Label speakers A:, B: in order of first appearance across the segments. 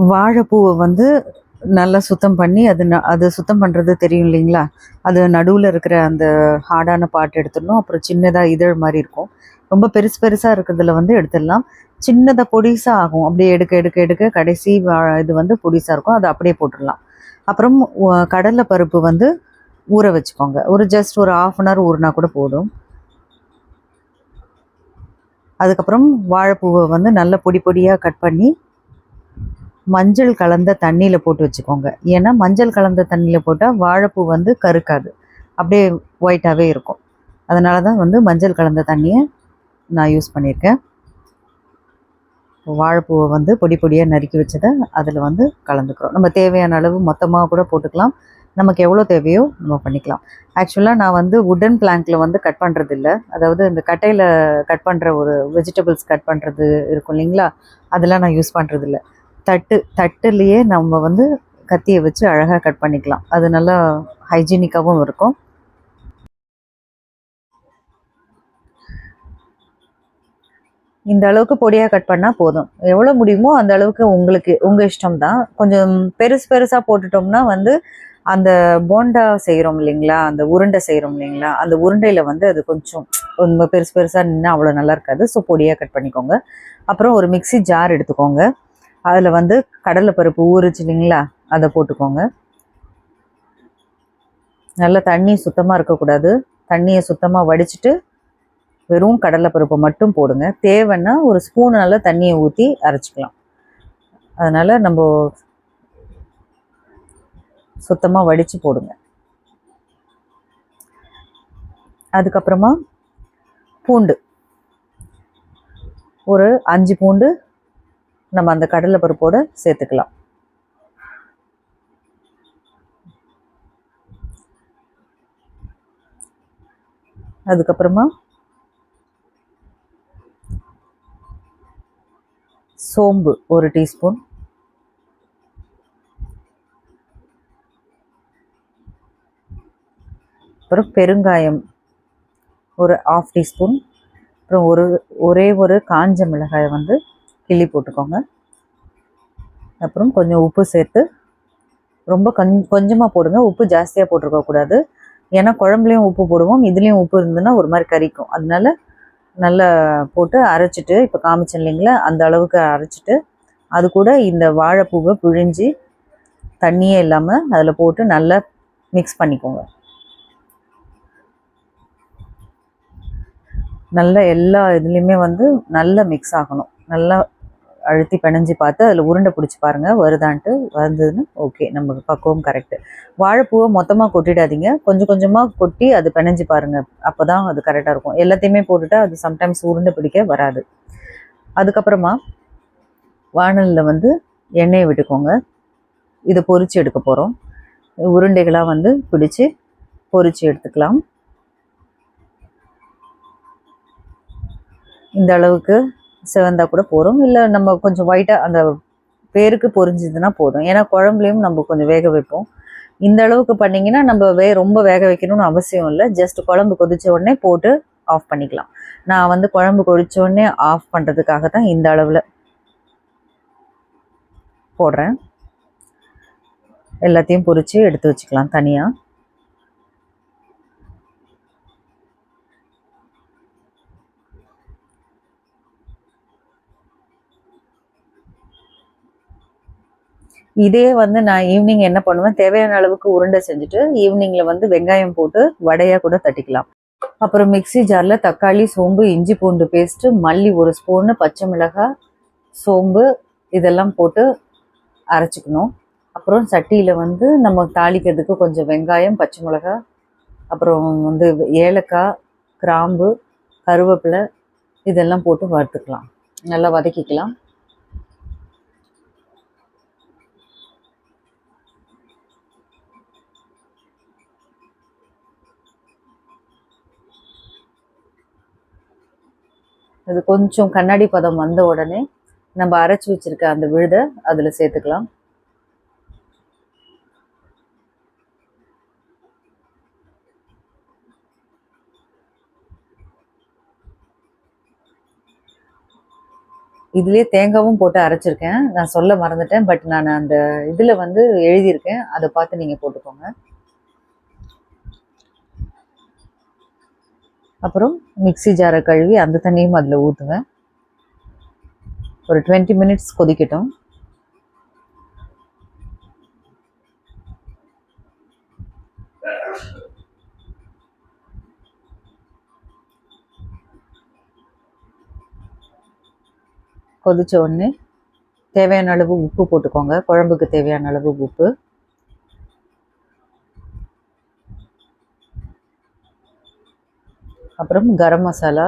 A: வாழைப்பூவை வந்து நல்லா சுத்தம் பண்ணி அது ந அது சுத்தம் பண்ணுறது தெரியும் இல்லைங்களா? அது நடுவில் இருக்கிற அந்த ஹார்டான பாட்டு எடுத்துடணும். அப்புறம் சின்னதாக இதழ் மாதிரி இருக்கும். ரொம்ப பெருசு பெருசாக இருக்கிறதுல வந்து எடுத்துடலாம். சின்னதாக பொடிசாக ஆகும். அப்படியே எடுக்க எடுக்க எடுக்க கடைசி வா- இது வந்து பொடிசாக இருக்கும். அதை அப்படியே போட்டுடலாம். அப்புறம் கடலை பருப்பு வந்து ஊற வச்சுக்கோங்க. ஒரு ஜஸ்ட் ஒரு ஆஃப் அன் ஹவர் ஊறினா கூட போதும். அதுக்கப்புறம் வாழைப்பூவை வந்து நல்ல பொடி பொடியாக கட் பண்ணி மஞ்சள் கலந்த தண்ணியில் போட்டு வச்சுக்கோங்க. ஏன்னா மஞ்சள் கலந்த தண்ணியில் போட்டால் வாழைப்பூ வந்து கருக்காது. அப்படியே ஒயிட்டாகவே இருக்கும். அதனால தான் வந்து மஞ்சள் கலந்த தண்ணியை நான் யூஸ் பண்ணியிருக்கேன். வாழைப்பூவை வந்து பொடி பொடியாக நறுக்கி வச்சதை அதில் வந்து கலந்துக்கிறோம். நம்ம தேவையான அளவு மொத்தமாக கூட போட்டுக்கலாம். நமக்கு எவ்வளோ தேவையோ நம்ம பண்ணிக்கலாம். ஆக்சுவலாக நான் வந்து உடன் பிளாங்கில் வந்து கட் பண்ணுறது இல்லை அதாவது இந்த கட்டையில் கட் பண்ணுற ஒரு வெஜிடபிள்ஸ் கட் பண்ணுறது இருக்கும் இல்லைங்களா? அதெல்லாம் நான் யூஸ் பண்ணுறது இல்லை தட்டு தட்டுலேயே நம்ம வந்து கத்தியை வச்சு அழகாக கட் பண்ணிக்கலாம். அது நல்லா ஹைஜீனிக்காகவும் இருக்கும். இந்த அளவுக்கு பொடியாக கட் பண்ணால் போதும். எவ்வளோ முடியுமோ அந்த அளவுக்கு உங்களுக்கு உங்கள் இஷ்டம் தான் கொஞ்சம் பெருசு பெருசாக போட்டுட்டோம்னா வந்து அந்த போண்டா செய்கிறோம் இல்லைங்களா? அந்த உருண்டை செய்கிறோம் இல்லைங்களா? அந்த உருண்டையில் வந்து அது கொஞ்சம் ரொம்ப பெருசு பெருசாக நின்று அவ்வளோ நல்லா இருக்காது. ஸோ பொடியாக கட் பண்ணிக்கோங்க. அப்புறம் ஒரு மிக்ஸி ஜார் எடுத்துக்கோங்க. அதில் வந்து கடலைப்பருப்பு ஊறுச்சு இல்லைங்களா? அதை போட்டுக்கோங்க. நல்லா தண்ணி சுத்தமாக இருக்கக்கூடாது. தண்ணியை சுத்தமாக வடிச்சிட்டு வெறும் கடலைப்பருப்பை மட்டும் போடுங்க. தேவைன்னா ஒரு ஸ்பூனால தண்ணியை ஊற்றி அரைச்சிக்கலாம். அதனால் நம்ம சுத்தமாக வடித்து போடுங்க. அதுக்கப்புறமா பூண்டு. ஒரு அஞ்சு பூண்டு நம்ம அந்த கடலை பருப்போடு சேர்த்துக்கலாம். அதுக்கப்புறமா சோம்பு ஒரு டீஸ்பூன். அப்புறம் பெருங்காயம் ஒரு ஆஃப் டீஸ்பூன். அப்புறம் ஒரு ஒரே ஒரு காஞ்ச மிளகாயை வந்து கிள்ளி போட்டுக்கோங்க. அப்புறம் கொஞ்சம் உப்பு சேர்த்து ரொம்ப கஞ் கொஞ்சமாக போடுங்க. உப்பு ஜாஸ்தியாக போட்டிருக்கக்கூடாது ஏன்னா குழம்புலையும் உப்பு போடுவோம். இதுலேயும் உப்பு இருந்ததுன்னா ஒரு மாதிரி கறிக்கும் அதனால நல்லா போட்டு அரைச்சிட்டு இப்போ காமிச்சேன் இல்லைங்களா? அந்த அளவுக்கு அரைச்சிட்டு அது கூட இந்த வாழைப்பூவை பிழிஞ்சு தண்ணியே இல்லாமல் அதில் போட்டு நல்லா மிக்ஸ் பண்ணிக்கோங்க. நல்லா எல்லா இதுலேயுமே வந்து நல்லா மிக்ஸ் ஆகணும். நல்லா அழுத்தி பிணைஞ்சு பார்த்து அதில் உருண்டை பிடிச்சி பாருங்கள் வருதான்ட்டு வந்ததுன்னு ஓகே நமக்கு பக்குவம் கரெக்டு வாழைப்பூவை மொத்தமாக கொட்டிடாதீங்க. கொஞ்சம் கொஞ்சமாக கொட்டி அது பிணைஞ்சு பாருங்கள் அப்போ தான் அது கரெக்டாக இருக்கும். எல்லாத்தையுமே போட்டுட்டா அது சம்டைம்ஸ் உருண்டை பிடிக்க வராது. அதுக்கப்புறமா வாணலில் வந்து எண்ணெயை விட்டுக்கோங்க. இதை பொறிச்சு எடுக்க போகிறோம் உருண்டைகளாக வந்து பிடிச்சி பொறிச்சு எடுத்துக்கலாம். இந்த அளவுக்கு சிவந்தா கூட போதும் இல்லை நம்ம கொஞ்சம் ஒயிட்டாக அந்த பேருக்கு பொரிஞ்சதுன்னா போதும். ஏன்னா குழம்புலையும் நம்ம கொஞ்சம் வேக வைப்போம். இந்த அளவுக்கு பண்ணிங்கன்னா நம்ம வே ரொம்ப வேக வைக்கணும்னு அவசியம் இல்லை. ஜஸ்ட் குழம்பு கொதிச்ச உடனே போட்டு ஆஃப் பண்ணிக்கலாம். நான் வந்து குழம்பு கொதிச்ச உடனே ஆஃப் பண்ணுறதுக்காக தான் இந்த அளவில் போடுறேன். எல்லாத்தையும் பொறிச்சு எடுத்து வச்சுக்கலாம் தனியாக இதே வந்து நான் ஈவினிங் என்ன பண்ணுவேன்? தேவையான அளவுக்கு உருண்டை செஞ்சுட்டு ஈவினிங்கில் வந்து வெங்காயம் போட்டு வடையாக கூட தட்டிக்கலாம். அப்புறம் மிக்ஸி ஜாரில் தக்காளி சோம்பு இஞ்சி பூண்டு பேஸ்ட்டு மல்லி ஒரு ஸ்பூனு பச்சை மிளகாய் சோம்பு இதெல்லாம் போட்டு அரைச்சிக்கணும். அப்புறம் சட்டியில் வந்து நம்ம தாளிக்கிறதுக்கு கொஞ்சம் வெங்காயம் பச்சை மிளகாய் அப்புறம் வந்து ஏலக்காய் கிராம்பு கருவேப்பிலை இதெல்லாம் போட்டு வறுத்துக்கலாம். நல்லா வதக்கிக்கலாம். இது கொஞ்சம் கண்ணாடி பதம் வந்த உடனே நம்ம அரைச்சி வச்சிருக்க அந்த விழுதை அதில் சேர்த்துக்கலாம். இதுலேயே தேங்காவும் போட்டு அரைச்சிருக்கேன். நான் சொல்ல மறந்துட்டேன் பட் நான் அந்த இதில் வந்து எழுதியிருக்கேன். அதை பார்த்து நீங்கள் போட்டுக்கோங்க. அப்புறம் மிக்ஸி ஜாரை கழுவி அந்த தண்ணியும் அதில் ஊற்றுவேன் ஒரு டுவெண்ட்டி மினிட்ஸ் கொதிக்கட்டும். கொதிச்ச உடனே தேவையான அளவு உப்பு போட்டுக்கோங்க. குழம்புக்கு தேவையான அளவு உப்பு. அப்புறம் கரம் மசாலா.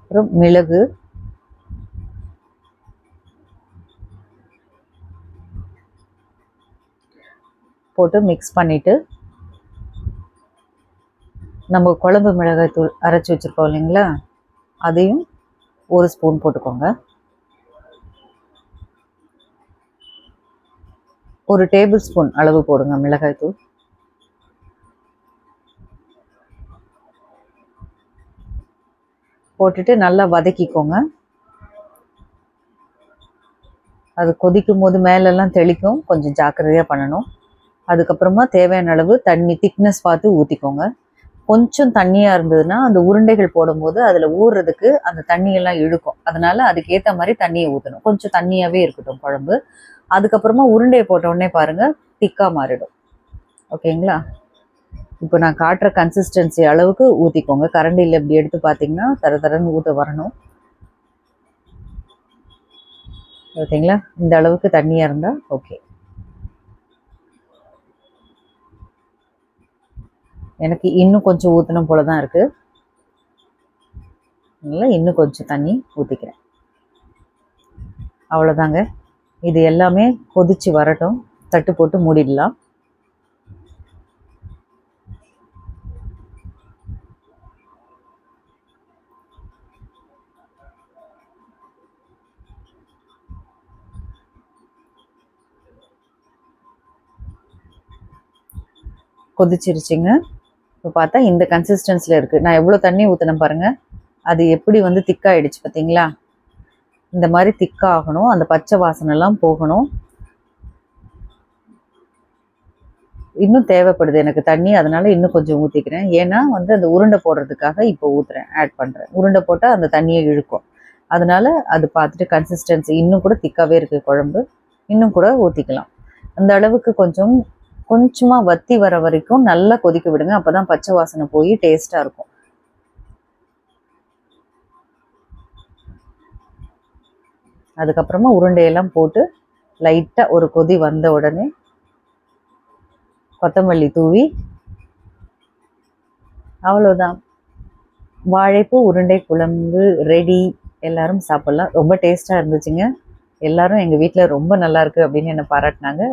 A: அப்புறம் மிளகு. போட்டு மிக்ஸ் பண்ணிவிட்டு நம்ம குழம்பு மிளகாய் தூள் அரைச்சி வச்சுருக்கோம் இல்லைங்களா? அதையும் ஒரு ஸ்பூன் போட்டுக்கோங்க. ஒரு டேபிள் ஸ்பூன் அளவு போடுங்க மிளகாய் தூள். போட்டுட்டு நல்லா வதக்கிக்கோங்க. அது கொதிக்கும் போது மேலெல்லாம் தெளிக்கும் கொஞ்சம் ஜாக்கிரதையாக பண்ணணும். அதுக்கப்புறமா தேவையான அளவு தண்ணி திக்னஸ் பார்த்து ஊற்றிக்கோங்க கொஞ்சம் தண்ணியாக இருந்ததுன்னா அந்த உருண்டைகள் போடும்போது அதில் ஊறுறதுக்கு அந்த தண்ணியெல்லாம் இழுக்கும். அதனால அதுக்கேற்ற மாதிரி தண்ணியை ஊற்றணும் கொஞ்சம் தண்ணியாகவே இருக்கட்டும் குழம்பு. அதுக்கப்புறமா உருண்டையை போட்ட உடனே பாருங்கள் திக்காக மாறிடும். ஓகேங்களா? இப்போ நான் காட்டுற கன்சிஸ்டன்சி அளவுக்கு ஊற்றிக்கோங்க கரண்டியில் இப்படி எடுத்து பார்த்தீங்கன்னா தர தரன்னு ஊற்ற வரணும். ஓகேங்களா? இந்த அளவுக்கு தண்ணியாக இருந்தால் ஓகே. எனக்கு இன்னும் கொஞ்சம் ஊற்றணும் போல தான் இருக்குது அதனால் இன்னும் கொஞ்சம் தண்ணி ஊற்றிக்கிறேன் அவ்வளோதாங்க இது எல்லாமே கொதிச்சு வரட்டும். தட்டு போட்டு மூடிடலாம். கொதிச்சிருச்சுங்க. இப்போ பார்த்தா இந்த கன்சிஸ்டன்சியில் இருக்குது நான் எவ்வளோ தண்ணி ஊற்றினேன் பாருங்கள் அது எப்படி வந்து திக்காயிடுச்சு பார்த்தீங்களா? இந்த மாதிரி திக்காகணும் அந்த பச்சை வாசனைலாம் போகணும். இன்னும் தேவைப்படுது எனக்கு தண்ணி அதனால இன்னும் கொஞ்சம் ஊற்றிக்கிறேன் ஏன்னா வந்து அந்த உருண்டை போடுறதுக்காக இப்போ ஊற்றுறேன் ஆட் பண்ணுறேன் உருண்டை போட்டால் அந்த தண்ணியை இழுக்கும். அதனால அது பார்த்துட்டு கன்சிஸ்டன்சி இன்னும் கூட திக்காகவே இருக்குது குழம்பு. இன்னும் கூட ஊற்றிக்கலாம் அந்த அளவுக்கு கொஞ்சம் கொஞ்சமாக வத்தி வர வரைக்கும் நல்லா கொதிக்க விடுங்க. அப்போ தான் பச்சை வாசனை போய் டேஸ்ட்டாக இருக்கும். அதுக்கப்புறமா உருண்டையெல்லாம் போட்டு லைட்டாக ஒரு கொதி வந்த உடனே கொத்தமல்லி தூவி அவ்வளோதான் வாழைப்பூ உருண்டை குழம்பு ரெடி எல்லாரும் சாப்பிட்லாம். ரொம்ப டேஸ்ட்டாக இருந்துச்சுங்க. எல்லாரும் எங்கள் வீட்டில் ரொம்ப நல்லா இருக்குது அப்படின்னு என்னை பாராட்டினாங்க.